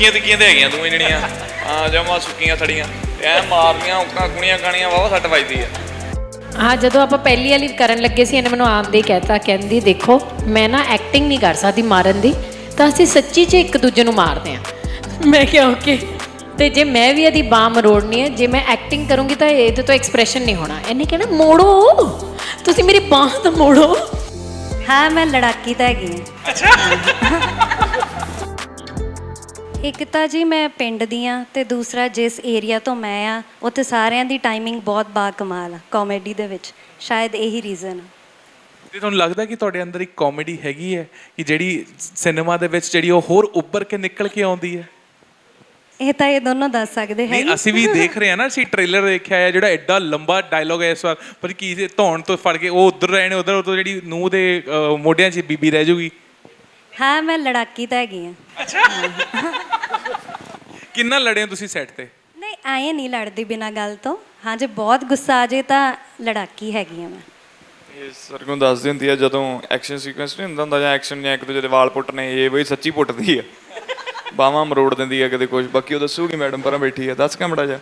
ਤਿੱਖੀਆਂ ਤਿੱਖੀਆਂ ਤੇ ਹੈਗੀਆਂ ਦੋਵੇਂ ਜਿਹੜੀਆਂ ਆ ਜਮਾ ਸੁੱਕੀਆਂ ਥੜੀਆਂ ਐ ਮਾਰਨੀਆਂ ਉੱਕਾਂ ਕੁਣੀਆਂ ਕਾਣੀਆਂ ਵਾਵਾ ਸੱਟ ਵੱਜਦੀ ਆ। ਹਾਂ ਜਦੋਂ ਆਪਾਂ ਪਹਿਲੀ ਵਾਲੀ ਕਰਨ ਲੱਗੇ ਸੀ ਇਹਨੇ ਮੈਨੂੰ ਆਉਂਦੇ ਹੀ ਕਹਿਤਾ ਕਹਿੰਦੀ ਦੇਖੋ ਮੈਂ ਨਾ ਐਕਟਿੰਗ ਨਹੀਂ ਕਰ ਸਕਦੀ ਮਾਰਨ ਦੀ ਤਾਂ ਅਸੀਂ ਸੱਚੀ 'ਚ ਇੱਕ ਦੂਜੇ ਨੂੰ ਮਾਰਦੇ ਹਾਂ। ਮੈਂ ਕਿਹਾ ਓਕੇ। ਤੇ ਜੇ ਮੈਂ ਵੀ ਇਹਦੀ ਬਾਹ ਮਰੋੜਨੀ ਹੈ ਜੇ ਮੈਂ ਐਕਟਿੰਗ ਕਰੂੰਗੀ ਤਾਂ ਇਹਦੇ ਤੋਂ ਐਕਸਪ੍ਰੈਸ਼ਨ ਨਹੀਂ ਹੋਣਾ। ਇਹਨੇ ਕਹਿਣਾ ਮੋੜੋ! ਤੁਸੀਂ ਮੇਰੀ ਬਾਹ ਤਾਂ ਮੋੜੋ। ਹਾਂ ਮੈਂ ਲੜਾਕੀ ਤਾਂ ਹੈਗੀ। ਹਾਂ ਇੱਕ ਤਾਂ ਜੀ ਮੈਂ ਪਿੰਡ ਦੀ ਆ ਤੇ ਦੂਸਰਾ ਜਿਸ ਏਰੀਆ ਤੋਂ ਮੈਂ ਆ ਉੱਥੇ ਸਾਰਿਆਂ ਦੀ ਟਾਈਮਿੰਗ ਬਹੁਤ ਬਾ ਕਮਾਲ ਆ ਕਾਮੇਡੀ ਦੇ ਵਿੱਚ ਸ਼ਾਇਦ ਇਹੀ ਰੀਜ਼ਨ ਆ। ਤੇ ਤੁਹਾਨੂੰ ਲੱਗਦਾ ਕਿ ਤੁਹਾਡੇ ਅੰਦਰ ਇੱਕ ਕਾਮੇਡੀ ਹੈਗੀ ਹੈ? ਕਿ ਜਿਹੜੀ ਸਿਨੇਮਾ ਦੇ ਵਿੱਚ ਜਿਹੜੀ ਉਹ ਹੋਰ ਉੱਭਰ ਕੇ ਨਿਕਲ ਕੇ ਆਉਂਦੀ ਹੈ? ਇਹ ਤਾਂ ਇਹ ਦੋਨੋਂ ਦੱਸ ਸਕਦੇ ਹੈ ਨਹੀਂ ਅਸੀਂ ਵੀ ਦੇਖ ਰਹੇ ਹਾਂ ਨਾ ਅਸੀਂ ਟ੍ਰੇਲਰ ਦੇਖਿਆ ਹੈ ਜਿਹੜਾ ਐਡਾ ਲੰਬਾ ਡਾਇਲੋਗ ਹੈ ਇਸ ਵਾਰ। ਪਰ ਕੀ ਧੌਣ ਤੋਂ ਫੜ ਕੇ ਉਹ ਉਧਰ ਰਹੇ ਨੇ ਉਧਰ ਤੋਂ ਜਿਹੜੀ ਨੂੰਹ ਦੇ ਅਹ, ਮੋਢਿਆਂ 'ਚ ਬੀਬੀ ਰਹਿ ਜੂਗੀ। ਹਾਂ ਮੈਂ ਲੜਾਕੀ ਤਾਂ ਹੈਗੀ ਆ। ਕਿੰਨਾ ਲੜੇ ਹੋ ਤੁਸੀਂ ਸੈੱਟ ਤੇ? ਨਹੀਂ ਆਏ ਨਹੀਂ ਲੜਦੀ ਬਿਨਾਂ ਗੱਲ ਤੋਂ। ਹਾਂ ਜੇ ਬਹੁਤ ਗੁੱਸਾ ਆ ਜੇ ਤਾਂ ਲੜਾਕੀ ਹੈਗੀ ਆ ਮੈਂ। ਇਹ ਸਰਗੁਣ ਦੱਸਦੀ ਹੁੰਦੀ ਆ ਜਦੋਂ ਐਕਸ਼ਨ ਸੀਕੁਐਂਸ ਨਹੀਂ ਹੁੰਦਾ ਹੁੰਦਾ ਜਾਂ ਐਕਸ਼ਨ ਜਾਂ ਇੱਕ ਦੂਜੇ ਦੇ ਵਾਲ ਪੁੱਟਣੇ ਇਹ ਬਈ ਸੱਚੀ ਪੁੱਟਦੀ ਆ। ਬਾਹਾਂ ਮਰੋੜ ਦਿੰਦੀ ਆ ਕਦੇ ਕੁਝ ਬਾਕੀ ਉਹ ਦੱਸੂਗੀ ਮੈਡਮ ਪਰਾਂ ਬੈਠੀ ਆ। ਦੱਸ ਕਮੜਾ ਜਾ।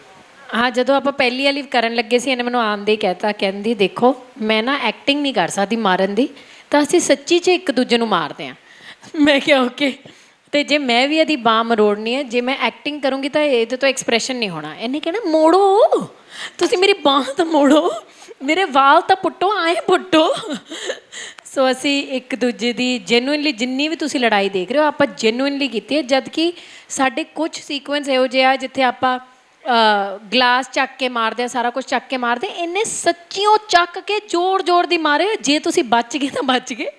ਹਾਂ ਜਦੋਂ ਆਪਾਂ ਪਹਿਲੀ ਵਾਲੀ ਕਰਨ ਲੱਗੇ ਸੀ ਇਹਨੇ ਮੈਨੂੰ ਆਉਂਦੇ ਹੀ ਕਹਿਤਾ ਕਹਿੰਦੀ ਦੇਖੋ ਮੈਂ ਨਾ ਐਕਟਿੰਗ ਨਹੀਂ ਕਰ ਸਕਦੀ ਮਾਰਨ ਦੀ ਤਾਂ ਅਸੀਂ ਸੱਚੀ 'ਚ ਇੱਕ ਦੂਜੇ ਨੂੰ ਮਾਰਦੇ ਹਾਂ ਮੈਂ ਕਿਹਾ ਓਕੇ ਤੇ ਜੇ ਮੈਂ ਵੀ ਇਹਦੀ ਬਾਹ ਮਰੋੜਨੀ ਹੈ, ਜੇ ਮੈਂ ਐਕਟਿੰਗ ਕਰੂੰਗੀ ਤਾਂ ਇਹਦੇ ਤੋਂ ਐਕਸਪ੍ਰੈਸ਼ਨ ਨਹੀਂ ਹੋਣਾ। ਇਹਨੇ ਕਹਿਣਾ ਮੋੜੋ। ਤੁਸੀਂ ਮੇਰੀ ਬਾਹ ਤਾਂ ਮੋੜੋ। ਮੇਰੇ ਵਾਲ ਤਾਂ ਪੁੱਟੋ ਆਏ ਪੁੱਟੋ। ਸੋ ਅਸੀਂ ਇੱਕ ਦੂਜੇ ਦੀ ਜੈਨੂਇਨਲੀ ਜਿੰਨੀ ਵੀ ਤੁਸੀਂ ਲੜਾਈ ਦੇਖ ਰਹੇ ਹੋ, ਆਪਾਂ ਜੈਨੂਇਨਲੀ ਕੀਤੀ ਹੈ ਜਦ ਕਿ ਸਾਡੇ ਕੁਝ ਸੀਕੁਐਂਸ ਇਹੋ ਜਿਹੇ ਆ, ਜਿੱਥੇ ਆਪਾਂ ਗਲਾਸ ਚੱਕ ਕੇ ਮਾਰਦੇ ਆ ਸਾਰਾ ਕੁਝ ਚੱਕ ਕੇ ਮਾਰਦੇ ਇੰਨੇ ਸੱਚੀਓ ਚੱਕ ਕੇ ਜੋੜ ਜੋਰ ਦੀ ਮਾਰੇ। ਜੇ ਤੁਸੀਂ ਬਚ ਗਏ ਤਾਂ ਬਚ ਗਏ।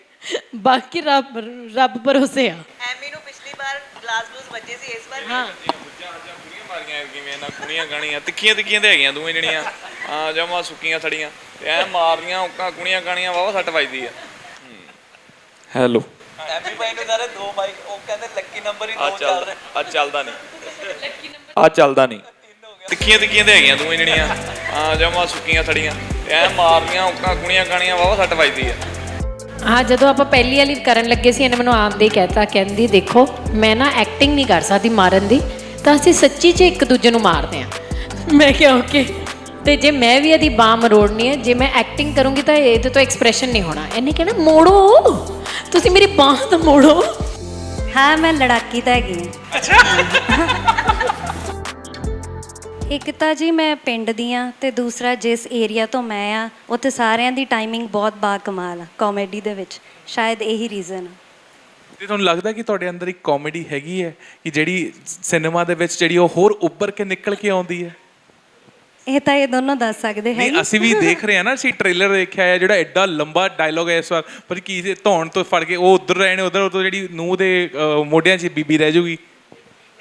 ਬਾਕੀ ਰੱਬ ਰੱਬ ਭਰੋਸੇ ਆ। ਐਮੀ ਨੂੰ ਪਿਛਲੀ ਵਾਰ ਗਲਾਸ ਗਲੂਸ ਵੱਜੇ ਸੀ ਇਸ ਵਾਰ ਵੀ। ਹਾਂ। ਕੁੜੀਆਂ ਮਾਰੀਆਂ ਕਿਵੇਂ ਨਾ ਕੁਣੀਆਂ ਗਾਣੀਆਂ ਤਿੱਖੀਆਂ ਤਿੱਖੀਆਂ ਤੇ ਹੈਗੀਆਂ ਦੋਵੇਂ ਜਿਹੜੀਆਂ। ਆ ਜਮਾ ਸੁੱਕੀਆਂ ਥੜੀਆਂ ਤੇ ਐ ਮਾਰਨੀਆਂ ਉੱਕਾਂ ਕੁਣੀਆਂ ਕਾਣੀਆਂ ਵਾਵਾ ਸੱਟ ਵੱਜਦੀ ਆ। ਹੈਲੋ। ਐਮੀ ਭਾਈ ਨੂੰ ਸਾਰੇ ਦੋ ਮਾਈਕ ਉਹ ਕਹਿੰਦੇ ਲੱਕੀ ਨੰਬਰ ਹੀ ਆ ਦੋ ਚੱਲ ਰਹੇ ਚੱਲਦਾ ਆ ਚੱਲਦਾ ਨਹੀਂ। ਆ ਚੱਲਦਾ ਨਹੀਂ। ਤਿੱਖੀਆਂ ਤਿੱਖੀਆਂ ਤੇ ਹੈਗੀਆਂ ਦੋਵੇਂ ਜਿਹੜੀਆਂ। ਆ ਜਮਾ ਸੁੱਕੀਆਂ ਥੜੀਆਂ ਤੇ ਐ ਕੁਣੀਆਂ ਕਾਣੀਆਂ ਵਾਵਾ ਸੱਟ ਵੱਜਦੀ ਆ। ਹਾਂ ਜਦੋਂ ਆਪਾਂ ਪਹਿਲੀ ਵਾਲੀ ਕਰਨ ਲੱਗੇ ਸੀ ਇਹਨੇ ਮੈਨੂੰ ਆਉਂਦੇ ਹੀ ਕਹਿਤਾ ਕਹਿੰਦੀ ਦੇਖੋ ਮੈਂ ਨਾ ਐਕਟਿੰਗ ਨਹੀਂ ਕਰ ਸਕਦੀ ਮਾਰਨ ਦੀ ਤਾਂ ਅਸੀਂ ਸੱਚੀ 'ਚ ਇੱਕ ਦੂਜੇ ਨੂੰ ਮਾਰਦੇ ਹਾਂ। ਮੈਂ ਕਿਹਾ ਓਕੇ। ਤੇ ਜੇ ਮੈਂ ਵੀ ਇਹਦੀ ਬਾਹ ਮਰੋੜਨੀ ਹੈ ਜੇ ਮੈਂ ਐਕਟਿੰਗ ਕਰੂੰਗੀ ਤਾਂ ਇਹਦੇ ਤੋਂ ਐਕਸਪ੍ਰੈਸ਼ਨ ਨਹੀਂ ਹੋਣਾ। ਇਹਨੇ ਕਹਿਣਾ ਮੋੜੋ! ਤੁਸੀਂ ਮੇਰੀ ਬਾਹ ਤਾਂ ਮੋੜੋ! ਹਾਂ ਮੈਂ ਲੜਾਕੀ ਤਾਂ ਹੈਗੀ ਹਾਂ। ਇੱਕ ਤਾਂ ਜੀ ਮੈਂ ਪਿੰਡ ਦੀ ਆ ਤੇ ਦੂਸਰਾ ਜਿਸ ਏਰੀਆ ਤੋਂ ਮੈਂ ਆ ਉੱਥੇ ਸਾਰਿਆਂ ਦੀ ਟਾਈਮਿੰਗ ਬਹੁਤ ਬਾ ਕਮਾਲ ਆ ਕਾਮੇਡੀ ਦੇ ਵਿੱਚ ਸ਼ਾਇਦ ਇਹੀ ਰੀਜ਼ਨ ਆ। ਤੇ ਤੁਹਾਨੂੰ ਲੱਗਦਾ ਕਿ ਤੁਹਾਡੇ ਅੰਦਰ ਇੱਕ ਕਾਮੇਡੀ ਹੈਗੀ ਹੈ? ਕਿ ਜਿਹੜੀ ਸਿਨੇਮਾ ਦੇ ਵਿੱਚ ਜਿਹੜੀ ਉਹ ਹੋਰ ਉੱਭਰ ਕੇ ਨਿਕਲ ਕੇ ਆਉਂਦੀ ਹੈ? ਇਹ ਤਾਂ ਇਹ ਦੋਨੋਂ ਦੱਸ ਸਕਦੇ ਹੈ ਨਹੀਂ ਅਸੀਂ ਵੀ ਦੇਖ ਰਹੇ ਹਾਂ ਨਾ ਅਸੀਂ ਟ੍ਰੇਲਰ ਦੇਖਿਆ ਹੈ ਜਿਹੜਾ ਐਡਾ ਲੰਬਾ ਡਾਇਲੋਗ ਹੈ ਇਸ ਵਾਰ ਪਰ ਕੀ ਧੌਣ ਤੋਂ ਫੜ ਕੇ ਉਹ ਉਧਰ ਰਹੇ ਨੇ ਉਧਰ ਤੋਂ ਜਿਹੜੀ ਨੂੰਹ ਦੇ ਮੋਢਿਆਂ 'ਚ ਬੀਬੀ ਰਹਿ ਜੂਗੀ।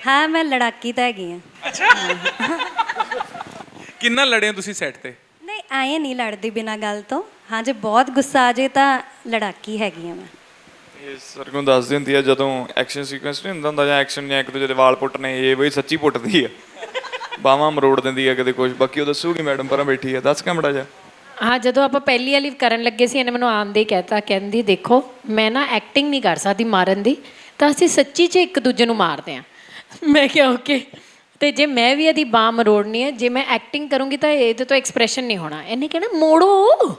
ਹਾਂ ਮੈਂ ਲੜਾਕੀ ਤਾਂ ਹੈਗੀ ਆ ਕਿੰਨਾ ਲੜੇ ਹੋ ਤੁਸੀਂ ਸੈੱਟ ਤੇ? ਨਹੀਂ ਆਏ ਨਹੀਂ ਲੜਦੀ ਬਿਨਾਂ ਗੱਲ ਤੋਂ। ਹਾਂ ਜੇ ਬਹੁਤ ਗੁੱਸਾ ਆ ਜੇ ਤਾਂ ਲੜਾਕੀ ਹੈਗੀ ਆ ਮੈਂ। ਇਹ ਸਰਗੁਣ ਦੱਸਦੀ ਹੁੰਦੀ ਆ ਜਦੋਂ ਐਕਸ਼ਨ ਸੀਕੁਐਂਸ ਨਹੀਂ ਹੁੰਦਾ ਹੁੰਦਾ ਜਾਂ ਐਕਸ਼ਨ ਜਾਂ ਇੱਕ ਦੂਜੇ ਦੇ ਵਾਲ ਪੁੱਟਣੇ ਇਹ ਬਈ ਸੱਚੀ ਪੁੱਟਦੀ ਆ। ਬਾਹਾਂ ਮਰੋੜ ਦਿੰਦੀ ਆ ਕਦੇ ਕੁਝ ਬਾਕੀ ਉਹ ਦੱਸੂਗੀ ਮੈਡਮ ਪਰਾਂ ਬੈਠੀ ਆ। ਦੱਸ ਕਮੜਾ ਜਾ। ਹਾਂ ਜਦੋਂ ਆਪਾਂ ਪਹਿਲੀ ਵਾਲੀ ਕਰਨ ਲੱਗੇ ਸੀ ਇਹਨੇ ਮੈਨੂੰ ਆਉਂਦੇ ਹੀ ਕਹਿਤਾ ਕਹਿੰਦੀ ਦੇਖੋ ਮੈਂ ਨਾ ਐਕਟਿੰਗ ਨਹੀਂ ਕਰ ਸਕਦੀ ਮਾਰਨ ਦੀ ਤਾਂ ਅਸੀਂ ਸੱਚੀ 'ਚ ਇੱਕ ਦੂਜੇ ਨੂੰ ਮਾਰਦੇ ਹਾਂ ਮੈਂ ਕਿਹਾ ਓਕੇ ਤੇ ਜੇ ਮੈਂ ਵੀ ਇਹਦੀ ਬਾਹ ਮਰੋੜਨੀ ਹੈ, ਜੇ ਮੈਂ ਐਕਟਿੰਗ ਕਰੂੰਗੀ ਤਾਂ ਇਹਦੇ ਤੋਂ ਐਕਸਪ੍ਰੈਸ਼ਨ ਨਹੀਂ ਹੋਣਾ। ਇਹਨੇ ਕਹਿਣਾ ਮੋੜੋ।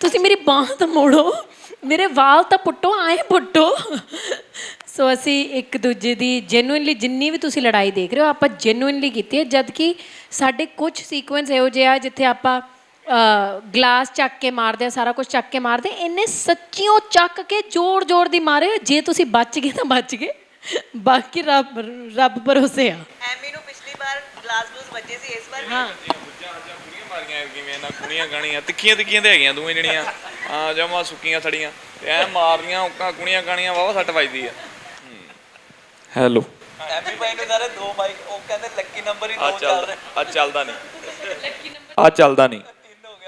ਤੁਸੀਂ ਮੇਰੀ ਬਾਹ ਤਾਂ ਮੋੜੋ। ਮੇਰੇ ਵਾਲ ਤਾਂ ਪੁੱਟੋ ਆਏ ਪੁੱਟੋ। ਸੋ ਅਸੀਂ ਇੱਕ ਦੂਜੇ ਦੀ ਜੈਨੂਇਨਲੀ ਜਿੰਨੀ ਵੀ ਤੁਸੀਂ ਲੜਾਈ ਦੇਖ ਰਹੇ ਹੋ, ਆਪਾਂ ਜੈਨੂਇਨਲੀ ਕੀਤੀ ਹੈ ਜਦ ਕਿ ਸਾਡੇ ਕੁਝ ਸੀਕੁਐਂਸ ਇਹੋ ਜਿਹੇ ਆ, ਜਿੱਥੇ ਆਪਾਂ ਗਲਾਸ ਚੱਕ ਕੇ ਮਾਰਦੇ ਆ, ਸਾਰਾ ਕੁਝ ਚੱਕ ਕੇ ਮਾਰਦੇ ਇੰਨੇ ਸੱਚੀਓ ਚੱਕ ਕੇ ਜ਼ੋਰ ਜ਼ੋਰ ਦੀ ਮਾਰੇ। ਜੇ ਤੁਸੀਂ ਬਚ ਗਏ ਤਾਂ ਬਚ ਗਏ। ਬਾਕੀ ਰੱਬ ਰੱਬ ਭਰੋਸੇ ਆ। ਐਮੀ ਨੂੰ ਪਿਛਲੀ ਵਾਰ ਗਲਾਸ ਗਲੂਸ ਵੱਜੇ ਸੀ ਇਸ ਵਾਰ ਵੀ। ਹਾਂ। ਕੁੜੀਆਂ ਮਾਰੀਆਂ ਕਿਵੇਂ ਨਾ ਕੁਣੀਆਂ ਗਾਣੀਆਂ ਤਿੱਖੀਆਂ ਤਿੱਖੀਆਂ ਤੇ ਹੈਗੀਆਂ ਦੋਵੇਂ ਜਿਹੜੀਆਂ ਆ ਜਮਾ ਸੁੱਕੀਆਂ ਥੜੀਆਂ ਤੇ ਐ ਮਾਰਨੀਆਂ ਉੱਕਾਂ ਕੁਣੀਆਂ ਕਾਣੀਆਂ ਵਾਵਾ ਸੱਟ ਵੱਜਦੀ ਆ। ਹੈਲੋ। ਐਮੀ ਭਾਈ ਨੂੰ ਸਾਰੇ ਦੋ ਮਾਈਕ ਉਹ ਕਹਿੰਦੇ ਲੱਕੀ ਨੰਬਰ ਹੀ ਆ ਦੋ ਚੱਲ ਰਹੇ ਚੱਲਦਾ ਆ ਚੱਲਦਾ ਨਹੀਂ। ਆ ਚੱਲਦਾ ਨਹੀਂ।